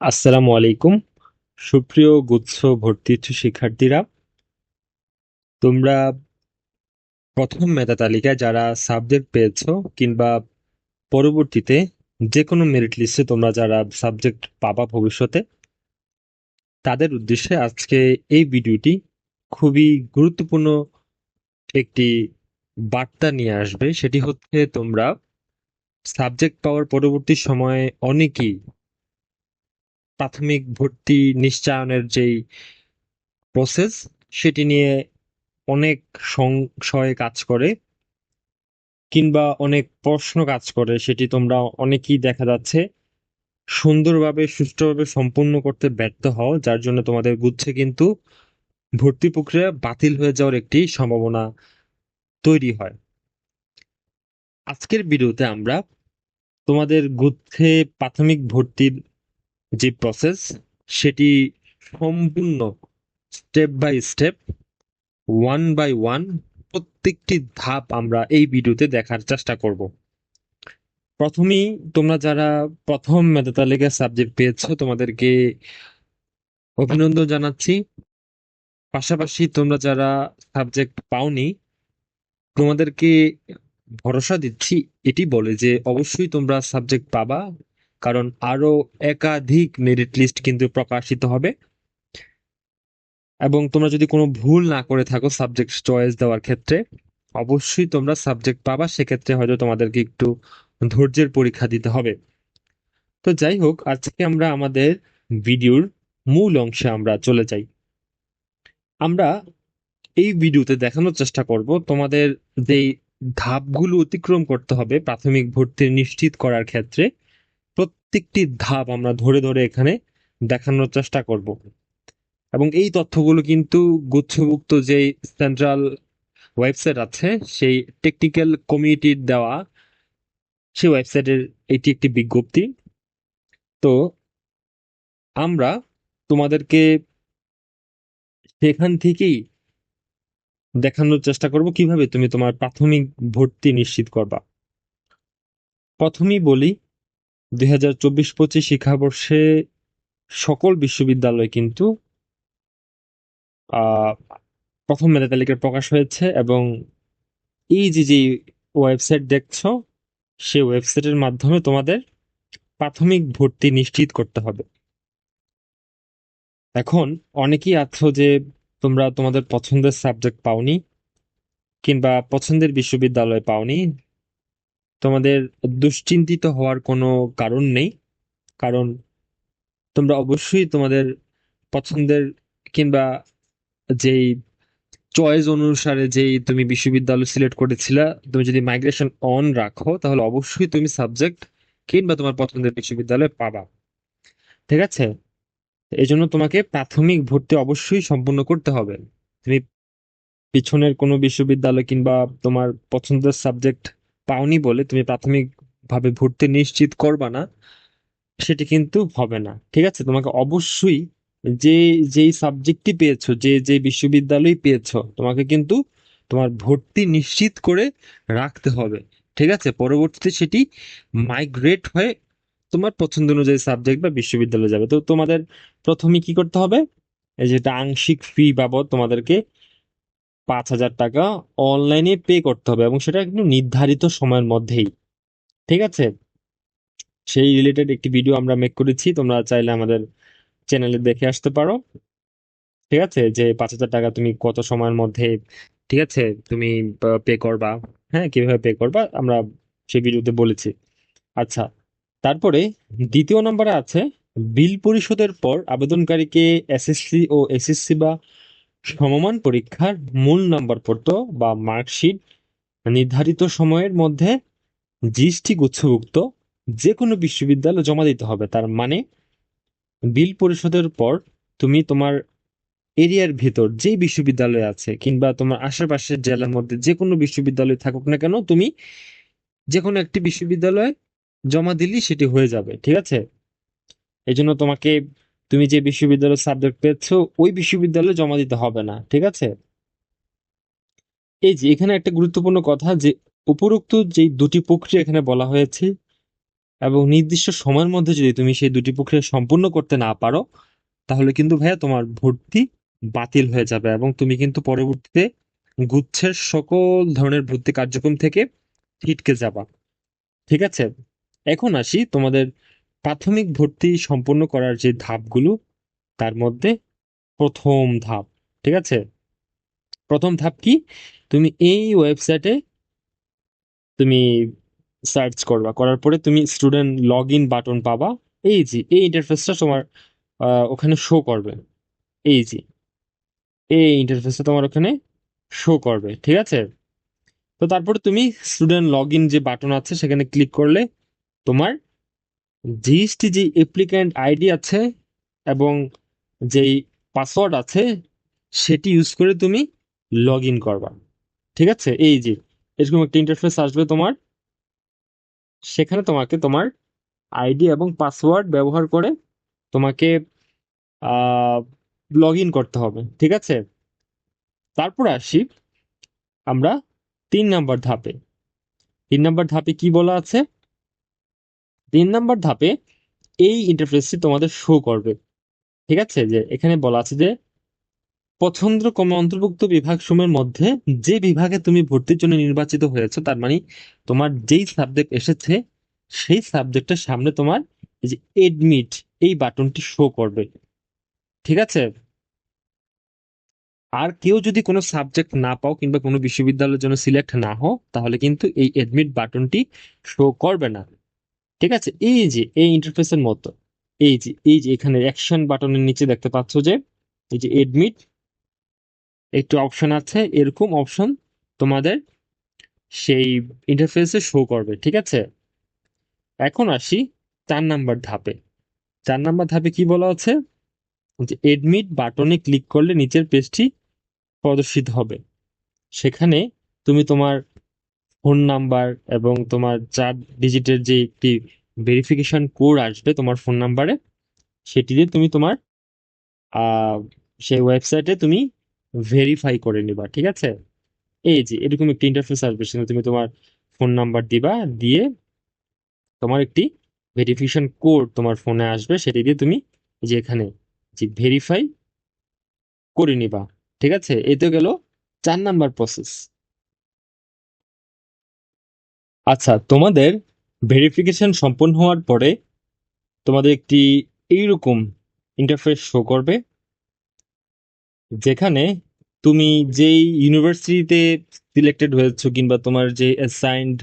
আসসালামু আলাইকুম। সুপ্রিয় গুচ্ছ ভর্তি শিক্ষার্থীরা, তোমরা প্রথম মেধা তালিকায় যারা সাবজেক্ট পেয়েছ কিংবা পরবর্তীতে যে কোনো মেরিট লিস্টে তোমরা যারা সাবজেক্ট পাবা ভবিষ্যতে, তাদের উদ্দেশ্যে আজকে এই ভিডিওটি খুবই গুরুত্বপূর্ণ একটি বার্তা নিয়ে আসবে। সেটি হচ্ছে তোমরা সাবজেক্ট পাওয়ার পরবর্তী সময়ে অনেকেই প্রাথমিক ভর্তি নিশ্চয়নের যেই প্রসেস সেটি নিয়ে অনেক সংশয় কাজ করে কিংবা অনেক প্রশ্ন কাজ করে, সেটি তোমরা অনেকেই দেখা যাচ্ছে সুন্দরভাবে, সুষ্ঠুভাবে সম্পূর্ণ করতে ব্যর্থ হও, যার জন্য তোমাদের গুচ্ছে কিন্তু ভর্তি প্রক্রিয়া বাতিল হয়ে যাওয়ার একটি সম্ভাবনা তৈরি হয়। আজকের ভিডিওতে আমরা তোমাদের গুচ্ছে প্রাথমিক ভর্তির যে প্রসেস সেটি সম্পূর্ণ step by step one by one প্রত্যেকটি ধাপ আমরা এই ভিডিওতে দেখার চেষ্টা করব। প্রথমেই তোমরা যারা প্রথম মেধা তালিকায় সাবজেক্ট পেয়েছ, তোমাদেরকে অভিনন্দন জানাচ্ছি। পাশাপাশি তোমরা যারা সাবজেক্ট পাওনি, তোমাদেরকে ভরসা দিচ্ছি, এটি বলে যে অবশ্যই তোমরা সাবজেক্ট পাবা কারণ আরও একাধিক মেরিট লিস্ট কিন্তু প্রকাশিত হবে। এবং তোমরা যদি কোনো ভুল না করে থাকো সাবজেক্ট চয়েস দেওয়ার ক্ষেত্রে, অবশ্যই তোমরা সাবজেক্ট পাবা, সেক্ষেত্রে হয়তো তোমাদেরকে একটু ধৈর্যের পরীক্ষা দিতে হবে। তো যাই হোক, আজকে আমরা আমাদের ভিডিওর মূল অংশে আমরা চলে যাই। আমরা এই ভিডিওতে দেখানোর চেষ্টা করব তোমাদের যেই ধাপগুলো অতিক্রম করতে হবে প্রাথমিক ভর্তি নিশ্চিত করার ক্ষেত্রে। প্রত্যেকটি ধাপ আমরা ধরে ধরে এখানে দেখানোর চেষ্টা করব। এবং এই তথ্যগুলো কিন্তু গুচ্ছভুক্ত যে সেন্ট্রাল ওয়েবসাইট আছে, সেই টেকনিক্যাল কমিটির দেওয়া, সেই ওয়েবসাইটের এটি একটি বিজ্ঞপ্তি। তো আমরা তোমাদেরকে সেখান থেকেই দেখানোর চেষ্টা করব কীভাবে তুমি তোমার প্রাথমিক ভর্তি নিশ্চিত করবা। প্রথমেই বলি দুই হাজার চব্বিশ পঁচিশ শিক্ষাবর্ষে সকল বিশ্ববিদ্যালয় কিন্তু প্রথম মেধা তালিকা প্রকাশ হয়েছে এবং এই যে যে ওয়েবসাইট দেখছ, সেই ওয়েবসাইটের মাধ্যমে তোমাদের প্রাথমিক ভর্তি নিশ্চিত করতে হবে। এখন অনেকেই আছো যে তোমরা তোমাদের পছন্দের সাবজেক্ট পাওনি কিংবা পছন্দের বিশ্ববিদ্যালয় পাওনি তোমাদের দুশ্চিন্তিত হওয়ার কোনো কারণ নেই। কারণ তোমরা অবশ্যই তোমাদের পছন্দের কিংবা যেই চয়েস অনুসারে যেই তুমি বিশ্ববিদ্যালয় সিলেক্ট করেছিলা, তুমি যদি মাইগ্রেশন অন রাখো, তাহলে অবশ্যই তুমি সাবজেক্ট কিংবা তোমার পছন্দের বিশ্ববিদ্যালয়ে পাবা। ঠিক আছে? এই জন্য তোমাকে প্রাথমিক ভর্তি অবশ্যই সম্পূর্ণ করতে হবে। তুমি পিছনের কোনো বিশ্ববিদ্যালয় কিংবা তোমার পছন্দের সাবজেক্ট পাওনি বলে তুমি প্রাথমিকভাবে ভর্তি নিশ্চিত করবা না, সেটি কিন্তু হবে না। ঠিক আছে? তোমাকে অবশ্যই যে, যেই সাবজেক্টটি পেয়েছ, যে যে বিশ্ববিদ্যালয় পেয়েছ, তোমাকে কিন্তু তোমার ভর্তি নিশ্চিত করে রাখতে হবে। ঠিক আছে? পরবর্তীতে সেটি মাইগ্রেট হয়ে তোমার পছন্দ অনুযায়ী সাবজেক্ট বা বিশ্ববিদ্যালয়ে যাবে। তো তোমাদের প্রথমে কি করতে হবে? যেটা আংশিক ফি বাবদ তোমাদেরকে পাঁচ হাজার টাকা অনলাইনে পে করতে হবে এবং সেটা একটু নির্ধারিত সময়ের মধ্যেই। ঠিক আছে? সেই রিলেটেড একটি ভিডিও আমরা মেক করেছি, তোমরা চাইলে আমাদের চ্যানেলে দেখে আসতে পারো। ঠিক আছে? যে পাঁচ হাজার টাকা তুমি কত সময়ের মধ্যে, ঠিক আছে? তুমি পে করবা। হ্যাঁ কীভাবে পে করবা? আমরা সেই ভিডিওতে বলেছি। আচ্ছা তারপরে দ্বিতীয় নম্বরে আছে, বিল পরিশোধের পর আবেদনকারীকে এসএসসি ও এসএসসি বা সমমান পরীক্ষার মূল নম্বরপত্র বা মার্কশিট নির্ধারিত সময়ের মধ্যে জিএসটি গুচ্ছভুক্ত যে কোনো বিশ্ববিদ্যালয়ে জমা দিতে হবে। তার মানে বিল পরিশোধের পর তুমি তোমার এরিয়ার ভেতর যে বিশ্ববিদ্যালয় আছে কিংবা তোমার আশেপাশের জেলার মধ্যে যে কোনো বিশ্ববিদ্যালয় থাকুক না কেন, তুমি যে কোনো একটি বিশ্ববিদ্যালয়ে জমা দিলেই সেটি হয়ে যাবে, ঠিক আছে? এই জন্য তোমাকে তুমি যে বিশ্ববিদ্যালয়ের সাবজেক্ট পেয়েছ, ওই বিশ্ববিদ্যালয়ে জমা দিতে হবে না, ঠিক আছে? এই যে, এখানে একটা গুরুত্বপূর্ণ কথা যে, উপরোক্ত যে দুটি প্রক্রিয়া এখানে বলা হয়েছে এবং নির্দিষ্ট সময়ের মধ্যে যদি তুমি সেই দুটি প্রক্রিয়া সম্পূর্ণ করতে না পারো, তাহলে কিন্তু ভাইয়া তোমার ভর্তি বাতিল হয়ে যাবে এবং তুমি কিন্তু পরবর্তীতে গুচ্ছের সকল ধরনের ভর্তি কার্যক্রম থেকে ছিটকে যাবা। ঠিক আছে? এখন আসি তোমাদের প্রাথমিক ভর্তি সম্পূর্ণ করার যে ধাপগুলো, তার মধ্যে প্রথম ধাপ, ঠিক আছে? প্রথম ধাপ কি? তুমি এই ওয়েবসাইটে তুমি সার্চ করবা, করার পরে তুমি স্টুডেন্ট লগ ইন বাটন পাবা, এই যে, এই ইন্টারফেসটা তোমার ওখানে শো করবে, এই যে, এই ইন্টারফেসটা তোমার ওখানে শো করবে, ঠিক আছে? তো তারপরে তুমি স্টুডেন্ট লগ ইন যে বাটন আছে, সেখানে ক্লিক করলে তোমার জিএসটি যে অ্যাপ্লিক্যান্ট আইডি আছে এবং যেই পাসওয়ার্ড আছে, সেটি ইউজ করে তুমি লগ ইন করবা। ঠিক আছে? এই যে, এরকম একটা ইন্টারফেস আসবে তোমার। সেখানে তোমাকে তোমার আইডি এবং পাসওয়ার্ড ব্যবহার করে তোমাকে লগ ইন করতে হবে। ঠিক আছে? তারপর আসি আমরা তিন নাম্বার ধাপে। তিন নাম্বার ধাপে কি বলা আছে? তিন নম্বর ধাপে এই ইন্টারফেসটি তোমাদের শো করবে। ঠিক আছে? যে এখানে বলা আছে যে পছন্দ কমে অন্তর্ভুক্ত বিভাগসমূহের মধ্যে যে বিভাগে তুমি ভর্তির জন্য নির্বাচিত হয়েছে, তার মানে তোমার যেই সাবজেক্ট এসেছে, সেই সাবজেক্টের সামনে তোমার যে এডমিট এই বাটনটি শো করবে। ঠিক আছে? আর কেউ যদি কোনো সাবজেক্ট না পাও কিংবা কোনো বিশ্ববিদ্যালয়ের জন্য সিলেক্ট না হও, তাহলে কিন্তু এই এডমিট বাটনটি শো করবে না। ঠিক আছে? এই যে, এই ইন্টারফেসের মতো, এই যে এই যে, এখানে অ্যাকশন বাটনের নিচে দেখতে পাচ্ছ যে, এই যে এডমিট একটু অপশন আছে, এরকম অপশন তোমাদের সেই ইন্টারফেসে শো করবে, ঠিক আছে? এখন আসি চার নাম্বার ধাপে। চার নাম্বার ধাপে কি বলা আছে? যে এডমিট বাটনে ক্লিক করলে নিচের পেজটি প্রদর্শিত হবে। সেখানে তুমি তোমার ফোন নাম্বার এবং তোমার চার ডিজিটের যে একটি ভেরিফিকেশন কোড আসবে তোমার ফোন নাম্বারে, সেটি দিয়ে তুমি তোমার সেই ওয়েবসাইটে তুমি ভেরিফাই করে নিবা, ঠিক আছে? এই যে, এরকম একটি ইন্টারফেস আসবে, সেখানে তুমি তোমার ফোন নাম্বার দিবা, দিয়ে তোমার একটি ভেরিফিকেশন কোড তোমার ফোনে আসবে, সেটি দিয়ে তুমি যে এখানে যে ভেরিফাই করে নিবা, ঠিক আছে? এই তো গেল চার নাম্বার প্রসেস আচ্ছা তোমাদের ভেরিফিকেশন সম্পন্ন হওয়ার পরে তোমাদের একটি এইরকম ইন্টারফেস শো করবে, যেখানে তুমি যেই ইউনিভার্সিটিতে সিলেক্টেড হয়েছো কিংবা তোমার যে অ্যাসাইন্ড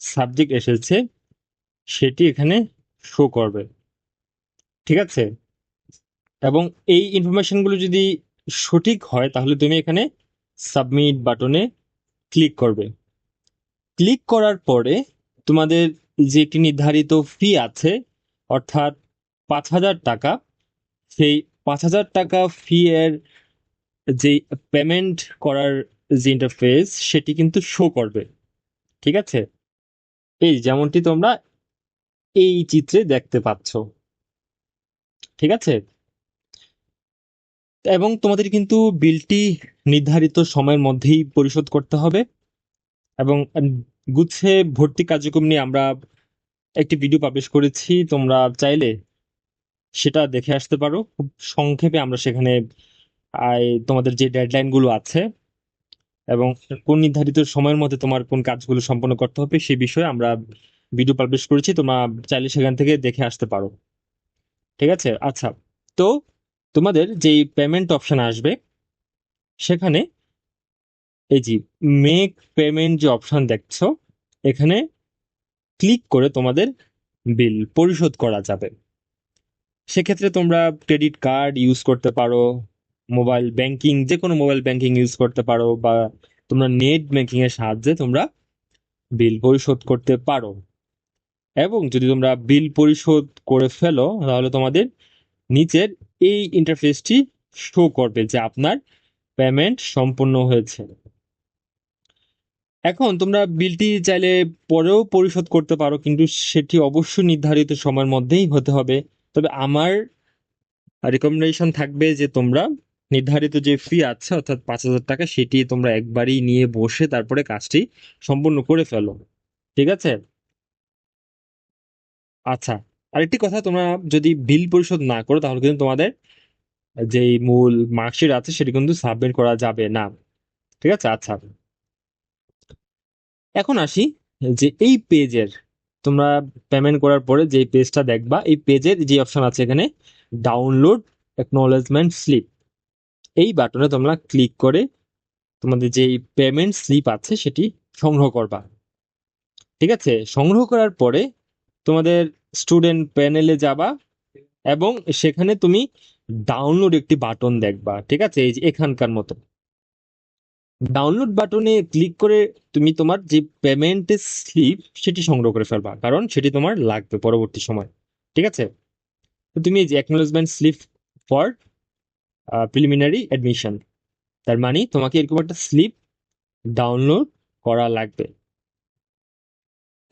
সাবজেক্ট এসেছে, সেটি এখানে শো করবে। ঠিক আছে? এবং এই ইনফরমেশনগুলো যদি সঠিক হয়, তাহলে তুমি এখানে সাবমিট বাটনে ক্লিক করবে। ক্লিক করার পরে তোমাদের যে একটি নির্ধারিত ফি আছে, অর্থাৎ পাঁচ হাজার টাকা, সেই পাঁচ হাজার টাকা ফি এর যে পেমেন্ট করার যে ইন্টারফেস সেটি কিন্তু শো করবে। ঠিক আছে? এই যেমনটি তোমরা এই চিত্রে দেখতে পাচ্ছ। ঠিক আছে? এবং তোমাদের কিন্তু বিলটি নির্ধারিত সময়ের মধ্যেই পরিশোধ করতে হবে। এবং গুচ্ছে ভর্তি কার্যক্রম নিয়ে আমরা একটি ভিডিও পাবলিশ করেছি। তোমরা চাইলে সেটা দেখে আসতে পারো। খুব সংক্ষেপে আমরা সেখানে তোমাদের যে ডেডলাইনগুলো আছে এবং কোন নির্ধারিত সময়ের মধ্যে তোমার কোন কাজগুলো সম্পন্ন করতে হবে সে বিষয়ে আমরা ভিডিও পাবলিশ করেছি। তোমরা চাইলে সেখান থেকে দেখে আসতে পারো। ঠিক আছে? আচ্ছা তো তোমাদের যেই পেমেন্ট অপশন আসবে, সেখানে এই যে মেক পেমেন্ট যে অপশন দেখছ, এখানে ক্লিক করে তোমাদের বিল পরিশোধ করা যাবে। সেক্ষেত্রে তোমরা ক্রেডিট কার্ড ইউজ করতে পারো মোবাইল ব্যাংকিং যে কোনো মোবাইল ব্যাংকিং ইউজ করতে পারো, বা তোমরা নেট ব্যাংকিং এর সাহায্যে তোমরা বিল পরিশোধ করতে পারো। এবং যদি তোমরা বিল পরিশোধ করে ফেলো, তাহলে তোমাদের নিচের এই ইন্টারফেসটি শো করবে যে আপনার পেমেন্ট সম্পূর্ণ হয়েছে। এখন তোমরা বিলটি চাইলে পরেও পরিশোধ করতে পারো, কিন্তু সেটি অবশ্যই নির্ধারিত সময়ের মধ্যেই হতে হবে। তবে আমার রেকমেন্ডেশন থাকবে যে তোমরা নির্ধারিত যে ফি আছে, অর্থাৎ পাঁচ হাজার টাকা, সেটি তোমরা একবারই নিয়ে বসে তারপরে কাজটি সম্পূর্ণ করে ফেলো। ঠিক আছে? আচ্ছা আরেকটি কথা, তোমরা যদি বিল পরিশোধ না করো, তাহলে কিন্তু তোমাদের যেই মূল মার্কশিট আছে, সেটি কিন্তু সাবমিট করা যাবে না। ঠিক আছে? আচ্ছা। এখন আসি যে এই পেজের, তোমরা পেমেন্ট করার পরে যে পেজটা দেখবা, এই পেজের যে অপশন আছে এখানে ডাউনলোড অ্যাকনোলেজমেন্ট স্লিপ এই বাটনে তোমরা ক্লিক করে তোমাদের যে পেমেন্ট স্লিপ আছে সেটি সংগ্রহ করবা। ঠিক আছে? সংগ্রহ করার পরে তোমাদের স্টুডেন্ট প্যানেলে যাবা এবং সেখানে তুমি ডাউনলোড একটি বাটন দেখবা। ঠিক আছে? এই যে এখানকার মতো। ডাউনলোড বাটনে ক্লিক করে তুমি তোমার যে পেমেন্ট স্লিপ সেটি সংগ্রহ করে ফেলবা। কারণ সেটি তোমার লাগবে পরবর্তী সময়। ঠিক আছে? তো তুমি এই যে acknowledgement slip for preliminary admission তার মানে তোমাকে এরকম একটা স্লিপ ডাউনলোড করা লাগবে।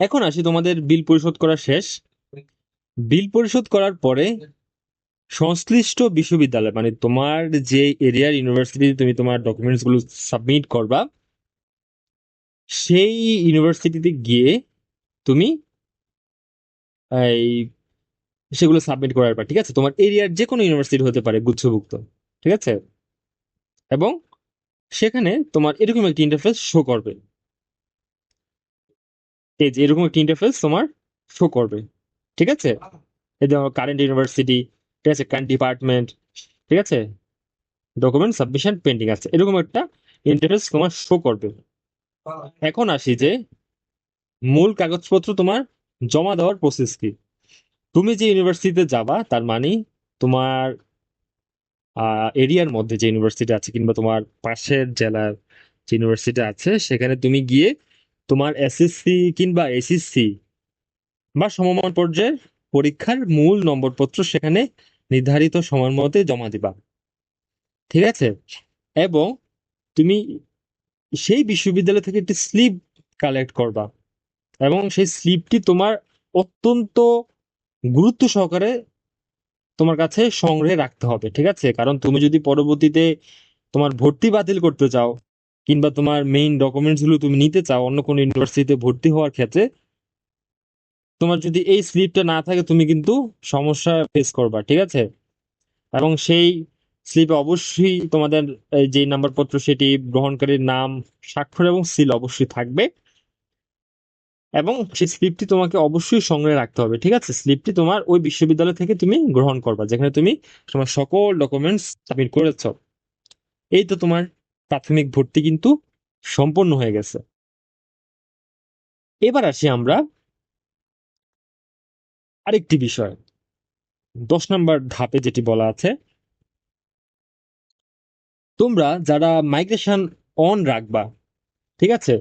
এখন আসি তোমাদের বিল পরিশোধ করা শেষ। বিল পরিশোধ করার পরে সংশ্লিষ্ট বিশ্ববিদ্যালয় মানে তোমার যে এরিয়ার ইউনিভার্সিটিতে তুমি তোমার ডকুমেন্টসগুলো সাবমিট করবা, সেই ইউনিভার্সিটিতে গিয়ে তুমি এই সেগুলো সাবমিট করার পর, ঠিক আছে? তোমার এরিয়ার যে কোনো ইউনিভার্সিটি হতে পারে গুচ্ছভুক্ত, ঠিক আছে? এবং সেখানে তোমার এরকম একটি ইন্টারফেস শো করবে। এই যে এরকম একটি ইন্টারফেস তোমার শো করবে, ঠিক আছে? এই যে কারেন্ট ইউনিভার্সিটি ঠিক আছে ডিপার্টমেন্ট ঠিক আছে? ডকুমেন্ট সাবমিশন পেন্ডিং আছে। এরকম একটা ইন্টারফেস তোমার শো করবে। এখন আসি যে মূল কাগজপত্র তোমার জমা দেওয়ার প্রসেস কি? তুমি যে ইউনিভার্সিটিতে যাবা, তার মানে তোমার এরিয়ার মধ্যে যে ইউনিভার্সিটি আছে কিংবা তোমার পাশের জেলার যে ইউনিভার্সিটি আছে, সেখানে তুমি গিয়ে তোমার এসএসসি কিংবা এসএসসি বা সমমান পর্যায়ের পরীক্ষার মূল নম্বরপত্র সেখানে নির্ধারিত সময়ের মধ্যে জমা দিবা। ঠিক আছে? এবং তুমি সেই বিশ্ববিদ্যালয় থেকে একটি স্লিপ কালেক্ট করবা। এবং সেই স্লিপটি তোমার অত্যন্ত গুরুত্ব সহকারে তোমার কাছে সংগ্রহে রাখতে হবে, ঠিক আছে? কারণ তুমি যদি পরবর্তীতে তোমার ভর্তি বাতিল করতে চাও, কিংবা তোমার মেইন ডকুমেন্টসগুলো তুমি নিতে চাও, অন্য কোনো ইউনিভার্সিটিতে ভর্তি হওয়ার ক্ষেত্রে তোমার যদি এই স্লিপটা না থাকে, তুমি কিন্তু সমস্যা ফেস করবা, ঠিক আছে? এবং সেই স্লিপে অবশ্যই তোমাদের যে নাম্বারপত্র, সেটি গ্রহণকারীর নাম, স্বাক্ষর এবং সিল অবশ্যই থাকবে। এবং সেই স্লিপটি তোমাকে অবশ্যই সংগ্রহে রাখতে হবে, ঠিক আছে? স্লিপটি তোমার ওই বিশ্ববিদ্যালয় থেকে তুমি গ্রহণ করবা, যেখানে তুমি তোমার সকল ডকুমেন্টস সাবমিট করেছ। এই তো তোমার প্রাথমিক ভর্তি কিন্তু সম্পন্ন হয়ে গেছে। এবার আসি আমরা আরেকটি বিষয়। দশ নম্বর ধাপে যেটি বলা আছে, তোমরা যারা মাইগ্রেশন অন রাখবা, ঠিক আছে?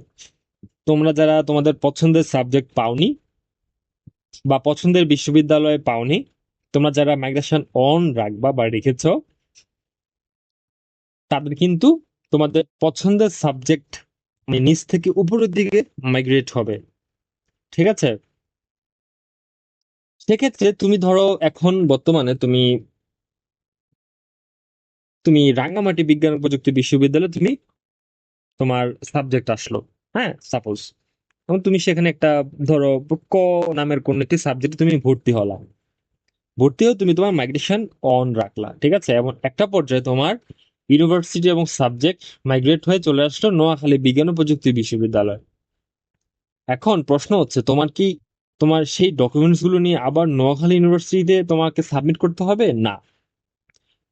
তোমরা যারা তোমাদের পছন্দের সাবজেক্ট পাওনি বা পছন্দের বিশ্ববিদ্যালয়ে পাওনি, তোমরা যারা মাইগ্রেশন অন রাখবা বা রেখেছ, তাদের কিন্তু তোমাদের পছন্দের সাবজেক্ট নিচ থেকে উপরের দিকে মাইগ্রেট হবে। ঠিক আছে? সেক্ষেত্রে তুমি ধরো এখন বর্তমানে তুমি তুমি রাঙ্গামাটি বিজ্ঞান ও প্রযুক্তি বিশ্ববিদ্যালয়ে তুমি তোমার সাবজেক্ট আসলো হ্যাঁ? সাপোজ এবং তুমি সেখানে একটা ধরো ক নামের কোন একটি সাবজেক্টে তুমি ভর্তি হলা। ভর্তি হয়ে তুমি তোমার মাইগ্রেশন অন রাখলা, ঠিক আছে? এবং একটা পর্যায়ে তোমার ইউনিভার্সিটি এবং সাবজেক্ট মাইগ্রেট হয়ে চলে আসলো নোয়াখালী বিজ্ঞান ও প্রযুক্তি বিশ্ববিদ্যালয়। এখন প্রশ্ন হচ্ছে, তোমার কি তোমার সেই ডকুমেন্টসগুলো নিয়ে আবার নোয়াখালী ইউনিভার্সিটিতে তোমাকে সাবমিট করতে হবে? না।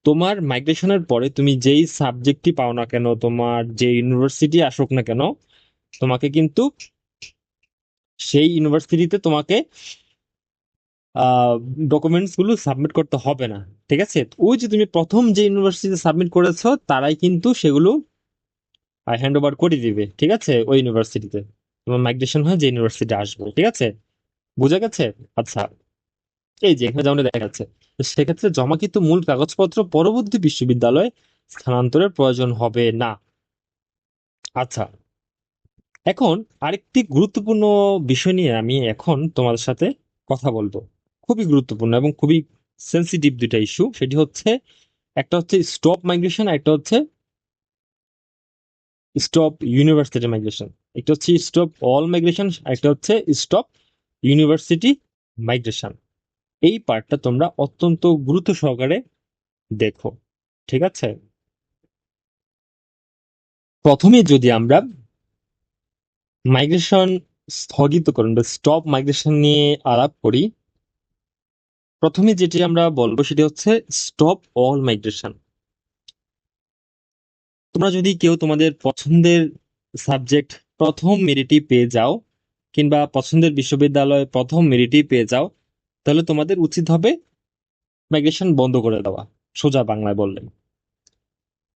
তোমার মাইগ্রেশনের পরে তুমি যেই সাবজেক্টই পাও না কেন, তোমার যে ইউনিভার্সিটি আসুক না কেন, তোমাকে কিন্তু সেই ইউনিভার্সিটিতে তোমাকে ডকুমেন্টসগুলো সাবমিট করতে হবে না। ঠিক আছে? ওই যে তুমি প্রথম যে ইউনিভার্সিটিতে সাবমিট করেছ, তারাই কিন্তু সেগুলো হ্যান্ড ওভার করে দিবে। ঠিক আছে? ওই ইউনিভার্সিটিতে তোমার মাইগ্রেশন হয় যে ইউনিভার্সিটি আসবে। ঠিক আছে? বুঝা গেছে? আচ্ছা। এই যে, এখানে যেমন দেখা যাচ্ছে সেক্ষেত্রে জমাকৃত মূল কাগজপত্র পরবর্তী বিশ্ববিদ্যালয়ে স্থানান্তরের প্রয়োজন হবে না। আচ্ছা। এখন আরেকটি গুরুত্বপূর্ণ বিষয় নিয়ে আমি এখন তোমাদের সাথে কথা বলব। খুবই গুরুত্বপূর্ণ এবং খুবই সেন্সিটিভ দুইটা ইস্যু সেটি হচ্ছে, একটা হচ্ছে স্টপ মাইগ্রেশন একটা হচ্ছে স্টপ ইউনিভার্সিটি মাইগ্রেশন একটা হচ্ছে স্টপ অল মাইগ্রেশন একটা হচ্ছে স্টপ ইউনিভার্সিটি মাইগ্রেশন। এই পার্টটা তোমরা অত্যন্ত গুরুত্ব সহকারে দেখো, ঠিক আছে? প্রথমে যদি আমরা মাইগ্রেশন স্থগিতকরণ বা স্টপ মাইগ্রেশন নিয়ে আলাপ করি, প্রথমে যেটি আমরা বলব সেটি হচ্ছে স্টপ অল মাইগ্রেশন। তোমরা যদি কেউ তোমাদের পছন্দের সাবজেক্ট প্রথম মেরিটই পেয়ে যাও কিংবা পছন্দের বিশ্ববিদ্যালয়ে প্রথম মেরিটই পেয়ে যাও, তাহলে তোমাদের উচিত হবে মাইগ্রেশন বন্ধ করে দেওয়া, সোজা বাংলায় বললেন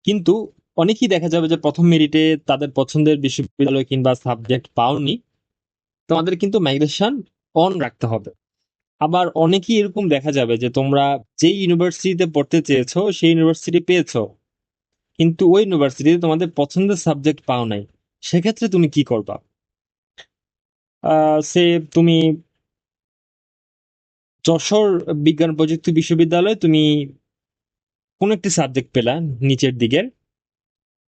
কিন্তু অনেকেই দেখা যাবে যে প্রথম মেরিটে তাদের পছন্দের বিশ্ববিদ্যালয় কিংবা সাবজেক্ট পাওনি, তোমাদের কিন্তু মাইগ্রেশন অন রাখতে হবে। আবার অনেকেই এরকম দেখা যাবে যে তোমরা যেই ইউনিভার্সিটিতে পড়তে চেয়েছো, সেই ইউনিভার্সিটি পেয়েছ, কিন্তু ওই ইউনিভার্সিটিতে তোমাদের পছন্দের সাবজেক্ট পাও নাই। সেক্ষেত্রে তুমি কি করবা? সে তুমি যশোর বিজ্ঞান প্রযুক্তি বিশ্ববিদ্যালয়ে তুমি কোন একটি সাবজেক্ট পেলা নিচের দিকের।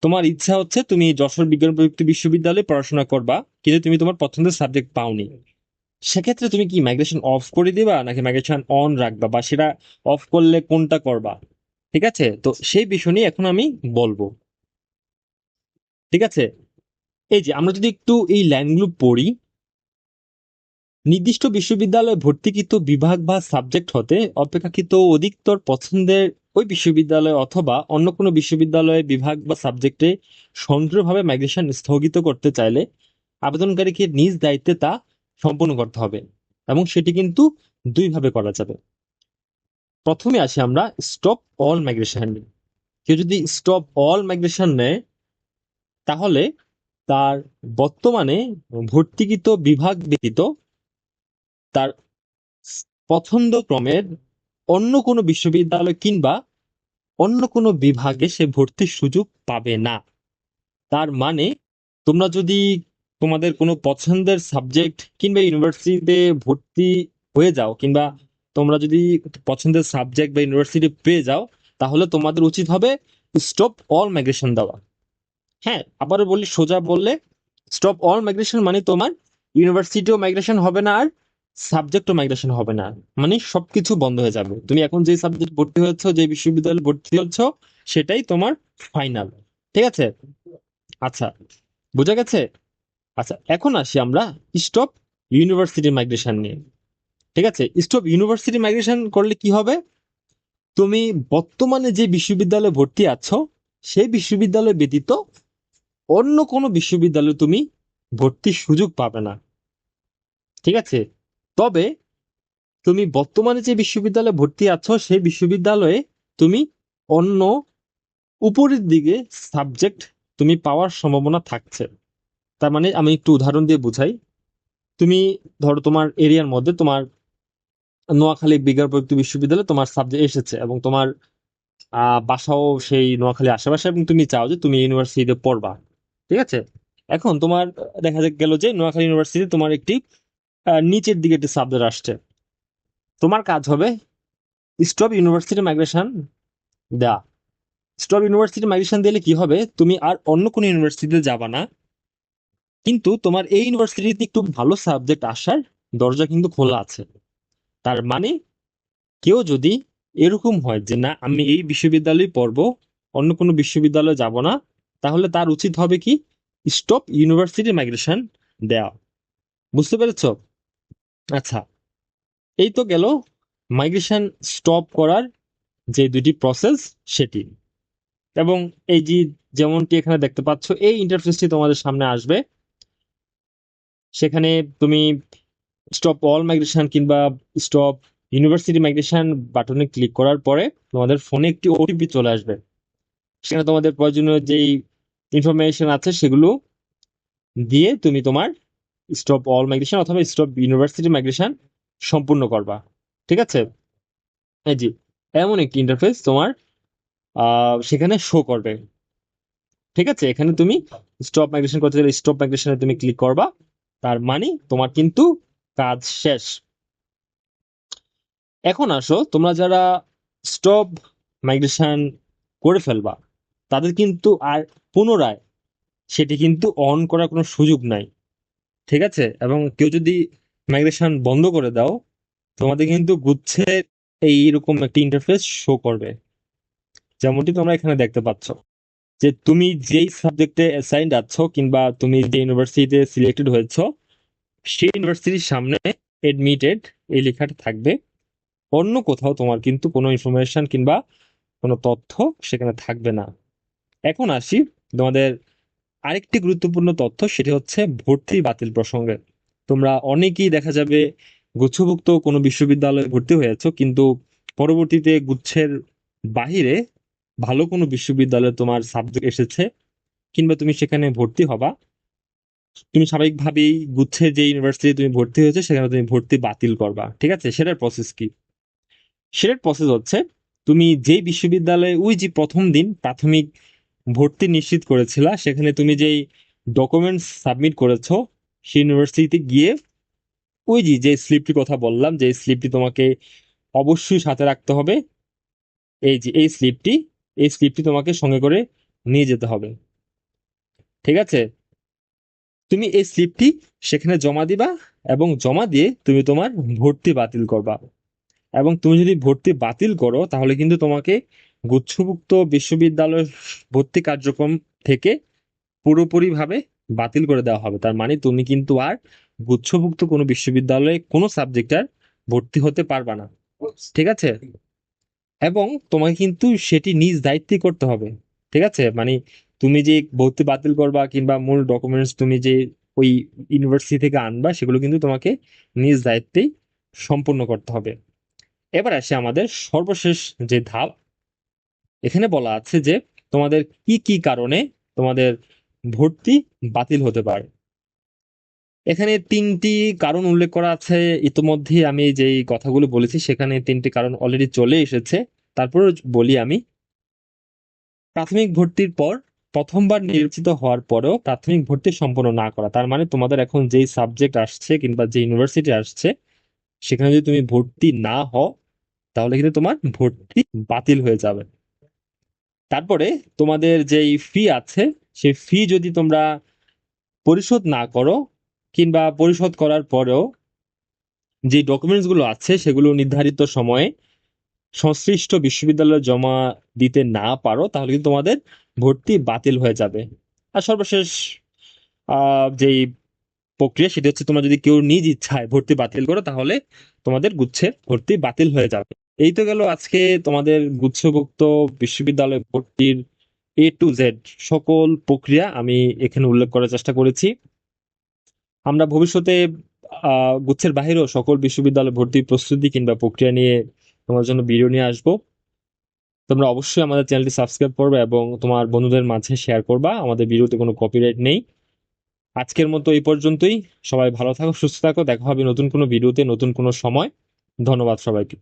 তোমার ইচ্ছা হচ্ছে তুমি যশোর বিজ্ঞান প্রযুক্তি বিশ্ববিদ্যালয়ে পড়াশোনা করবা, কিন্তু তুমি তোমার পছন্দের সাবজেক্ট পাওনি। সেক্ষেত্রে তুমি কি মাইগ্রেশন অফ করে দিবা, নাকি মাইগ্রেশন অন রাখবা, বা সেটা অফ করলে কোনটা করবা? ঠিক আছে? তো সেই বিষয় নিয়ে এখন আমি বলব। ঠিক আছে? এই যে আমরা যদি একটু এই লাইনগুলো পড়ি নির্দিষ্ট বিশ্ববিদ্যালয়ে ভর্তিকৃত বিভাগ বা সাবজেক্ট হতে অপেক্ষাকৃত অধিকতর পছন্দের ওই বিশ্ববিদ্যালয় অথবা অন্য কোনো বিশ্ববিদ্যালয়ে বিভাগ বা সাবজেক্টে স্বতন্ত্রভাবে মাইগ্রেশন স্থগিত করতে চাইলে আবেদনকারীকে নিজ দায়িত্বে তা সম্পন্ন করতে হবে এবং সেটি কিন্তু দুইভাবে করা যাবে। প্রথমে আসি আমরা স্টপ অল মাইগ্রেশন কেউ যদি স্টপ অল মাইগ্রেশন নেয়, তাহলে তার বর্তমানে ভর্তিকৃত বিভাগ ব্যতীত তার পছন্দ ক্রমের অন্য কোনো বিশ্ববিদ্যালয় কিংবা অন্য কোনো বিভাগে সে ভর্তির সুযোগ পাবে না। তার মানে তোমরা যদি তোমাদের কোনো পছন্দের সাবজেক্ট কিংবা ইউনিভার্সিটিতে ভর্তি হয়ে যাও কিংবা তোমরা যদি পছন্দের সাবজেক্ট বা ইউনিভার্সিটি পেয়ে যাও, তাহলে তোমাদের উচিত হবে স্টপ অল মাইগ্রেশন দেওয়া। হ্যাঁ আবারও বলি, সোজা বললে স্টপ অল মাইগ্রেশন মানে তোমার ইউনিভার্সিটিও মাইগ্রেশন হবে না আর সাবজেক্টও মাইগ্রেশন হবে না। মানে সবকিছু বন্ধ হয়ে যাবে। তুমি এখন যে সাবজেক্ট ভর্তি হয়েছ, যে বিশ্ববিদ্যালয়ে ভর্তি হচ্ছ সেটাই তোমার ফাইনাল ঠিক আছে? আচ্ছা বোঝা গেছে? আচ্ছা এখন আসি আমরা স্টপ ইউনিভার্সিটি মাইগ্রেশন নিয়ে। ঠিক আছে? স্টপ ইউনিভার্সিটি মাইগ্রেশন করলে কি হবে? তুমি বর্তমানে যে বিশ্ববিদ্যালয়ে ভর্তি আছো, সেই বিশ্ববিদ্যালয় ব্যতীত অন্য কোনো বিশ্ববিদ্যালয়ে তুমি ভর্তির সুযোগ পাবে না। ঠিক আছে? তবে তুমি বর্তমানে যে বিশ্ববিদ্যালয়ে ভর্তি আছো, সেই বিশ্ববিদ্যালয়ে তুমি অন্য উপরের দিকে সাবজেক্ট তুমি পাওয়ার সম্ভাবনা থাকছে। তার মানে আমি একটু উদাহরণ দিয়ে বুঝাই। তুমি ধরো তোমার এরিয়ার মধ্যে তোমার নোয়াখালী বিজ্ঞান প্রযুক্তি বিশ্ববিদ্যালয়ে তোমার সাবজেক্ট এসেছে এবং তোমার বাসাও সেই নোয়াখালী আশেপাশে এবং তুমি চাও যে তুমি ইউনিভার্সিটিতে পড়বা। ঠিক আছে? এখন তোমার দেখা গেল যে নোয়াখালী ইউনিভার্সিটি তোমার একটি নিচের দিকে একটি সাবজেক্ট আসছে। তোমার কাজ হবে স্টপ ইউনিভার্সিটি মাইগ্রেশন দেয়া। স্টপ ইউনিভার্সিটি মাইগ্রেশন দিলে কি হবে? তুমি আর অন্য কোনো ইউনিভার্সিটিতে যাবা না। কিন্তু তোমার এই ইউনিভার্সিটিতে একটু ভালো সাবজেক্ট আসার দরজা কিন্তু খোলা আছে। তার মানে কেউ যদি এরকম হয় যে, না, আমি এই বিশ্ববিদ্যালয়ে পড়ব, অন্য কোনো বিশ্ববিদ্যালয়ে যাব না, তাহলে তার উচিত হবে কি? স্টপ ইউনিভার্সিটি মাইগ্রেশন দেওয়া বুঝতে পেরেছ? আচ্ছা এই তো গেল মাইগ্রেশন স্টপ করার যে দুটি প্রসেস সেটি। এবং এই যে যেমনটি এখানে দেখতে পাচ্ছ, এই ইন্টারফেসটি তোমাদের সামনে আসবে। সেখানে তুমি স্টপ অল মাইগ্রেশন কিংবা স্টপ ইউনিভার্সিটি মাইগ্রেশন বাটনে ক্লিক করার পরে তোমাদের ফোনে একটি ওটিপি চলে আসবে। সেখানে তোমাদের প্রয়োজনীয় যেই ইনফরমেশন আছে সেগুলো দিয়ে তুমি তোমার স্টপ অল মাইগ্রেশন অথবা স্টপ ইউনিভার্সিটি মাইগ্রেশন সম্পূর্ণ করবা। ঠিক আছে? এই জি এমন একটি ইন্টারফেস তোমার সেখানে শো করবে। ঠিক আছে? এখানে তুমি স্টপ মাইগ্রেশন করতে গেলে স্টপ মাইগ্রেশনে তুমি ক্লিক করবা। তার মানে তোমার কিন্তু কাজ শেষ। এখন আসো, তোমরা যারা স্টপ মাইগ্রেশন করে ফেলবা, তাদের কিন্তু আর পুনরায় সেটি কিন্তু অন করার কোনো সুযোগ নাই। ঠিক আছে? এবং কেউ যদি মাইগ্রেশন বন্ধ করে দাও, তোমাদের কিন্তু গুচ্ছের এইরকম একটা ইন্টারফেস শো করবে। যেমনটি তোমরা এখানে দেখতে পাচ্ছ। যে তুমি যেই সাবজেক্টে অ্যাসাইন্ড আছো কিংবা তুমি যে ইউনিভার্সিটিতে সিলেক্টেড হয়েছো, সেই ইউনিভার্সিটির সামনে এডমিটেড এই লেখাটা থাকবে। অন্য কোথাও তোমার কিন্তু কোনো ইনফরমেশন কিংবা কোনো তথ্য সেখানে থাকবে না। এখন আসি তোমাদের আরেকটি গুরুত্বপূর্ণ তথ্য সেটি হচ্ছে ভর্তি বাতিল প্রসঙ্গে। তোমরা অনেকেই দেখা যাবে গুচ্ছভুক্ত কোনো বিশ্ববিদ্যালয়ে ভর্তি হয়েছো, কিন্তু পরবর্তীতে গুচ্ছের বাহিরে ভালো কোনো বিশ্ববিদ্যালয়ে তোমার সাবজেক্ট এসেছে কিংবা তুমি সেখানে ভর্তি হবা। তুমি স্বাভাবিকভাবেই গুচ্ছের যে ইউনিভার্সিটি তুমি ভর্তি হয়েছে, সেখানে তুমি ভর্তি বাতিল করবা। ঠিক আছে? সেটার প্রসেস কি? সেটার প্রসেস হচ্ছে তুমি যেই বিশ্ববিদ্যালয়ে, ওই যে প্রথম দিন প্রাথমিক ভর্তি নিশ্চিত করেছিলা। সেখানে তুমি যেই ডকুমেন্টস সাবমিট করেছ, সেই ইউনিভার্সিটিতে গিয়ে ওই যে যে স্লিপটির কথা বললাম, যে স্লিপটি তোমাকে অবশ্যই সাথে রাখতে হবে, এই যে, এই স্লিপটি এই স্লিপটি তোমাকে সঙ্গে করে নিয়ে যেতে হবে। ঠিক আছে? তুমি এই স্লিপটি সেখানে জমা দিবা এবং জমা দিয়ে তুমি তোমার ভর্তি বাতিল করবা। এবং তুমি যদি ভর্তি বাতিল করো, তাহলে কিন্তু তোমাকে গুচ্ছভুক্ত বিশ্ববিদ্যালয়ের ভর্তি কার্যক্রম থেকে পুরোপুরিভাবে বাতিল করে দেওয়া হবে। তার মানে তুমি কিন্তু আর গুচ্ছভুক্ত কোনো বিশ্ববিদ্যালয়ে কোনো সাবজেক্ট আর ভর্তি হতে পারবা না। ঠিক আছে? এবং তোমাকে কিন্তু সেটি নিজ দায়িত্বে করতে হবে। ঠিক আছে? মানে তুমি যে ভর্তি বাতিল করবা কিংবা মূল ডকুমেন্টস তুমি যে ওই ইউনিভার্সিটি থেকে আনবা, সেগুলো কিন্তু তোমাকে নিজ দায়িত্বেই সম্পূর্ণ করতে হবে। এবার আসে আমাদের সর্বশেষ যে ধাপ। এখানে বলা আছে যে তোমাদের কি কি কারণে তোমাদের ভর্তি বাতিল হতে পারে। এখানে তিনটি কারণ উল্লেখ করা আছে। ইতোমধ্যে আমি যেই কথাগুলো বলেছি, সেখানে তিনটি কারণ অলরেডি চলে এসেছে। তারপরে বলি আমি। প্রাথমিক ভর্তির পর প্রথমবার নির্বাচিত হওয়ার পরেও প্রাথমিক ভর্তি সম্পন্ন না করা। তার মানে তোমাদের এখন যেই সাবজেক্ট আসছে কিংবা যে ইউনিভার্সিটি আসছে, সেখানে যদি তুমি ভর্তি না হও তাহলে কিন্তু তোমার ভর্তি বাতিল হয়ে যাবে। তারপরে তোমাদের যেই ফি আছে, সেই ফি যদি তোমরা পরিশোধ না করো কিংবা পরিশোধ করার পরেও যে ডকুমেন্টসগুলো আছে, সেগুলো নির্ধারিত সময়ে সংশ্লিষ্ট বিশ্ববিদ্যালয়ে জমা দিতে না পারো, তাহলে কিন্তু তোমাদের ভর্তি বাতিল হয়ে যাবে। আর সর্বশেষ যেই প্রক্রিয়া, সেটা হচ্ছে তোমরা যদি কেউ নিজ ইচ্ছায় ভর্তি বাতিল করো, তাহলে তোমাদের গুচ্ছে ভর্তি বাতিল হয়ে যাবে। এই তো গেল আজকে তোমাদের গুচ্ছভুক্ত বিশ্ববিদ্যালয় ভর্তির এ টু জেড সকল প্রক্রিয়া আমি এখানে উল্লেখ করার চেষ্টা করেছি। আমরা ভবিষ্যতে গুচ্ছের বাহিরেও সকল বিশ্ববিদ্যালয় ভর্তির প্রস্তুতি কিংবা প্রক্রিয়া নিয়ে তোমার জন্য ভিডিও নিয়ে আসব। তোমরা অবশ্যই আমাদের চ্যানেলটি সাবস্ক্রাইব করবে এবং তোমার বন্ধুদের মাঝে শেয়ার করবা। আমাদের ভিডিওতে কোনো কপিরাইট নেই। আজকের মতো এই পর্যন্তই। সবাই ভালো থাকো, সুস্থ থাকো। দেখা হবে নতুন কোনো ভিডিওতে নতুন কোনো সময়। ধন্যবাদ সবাইকে।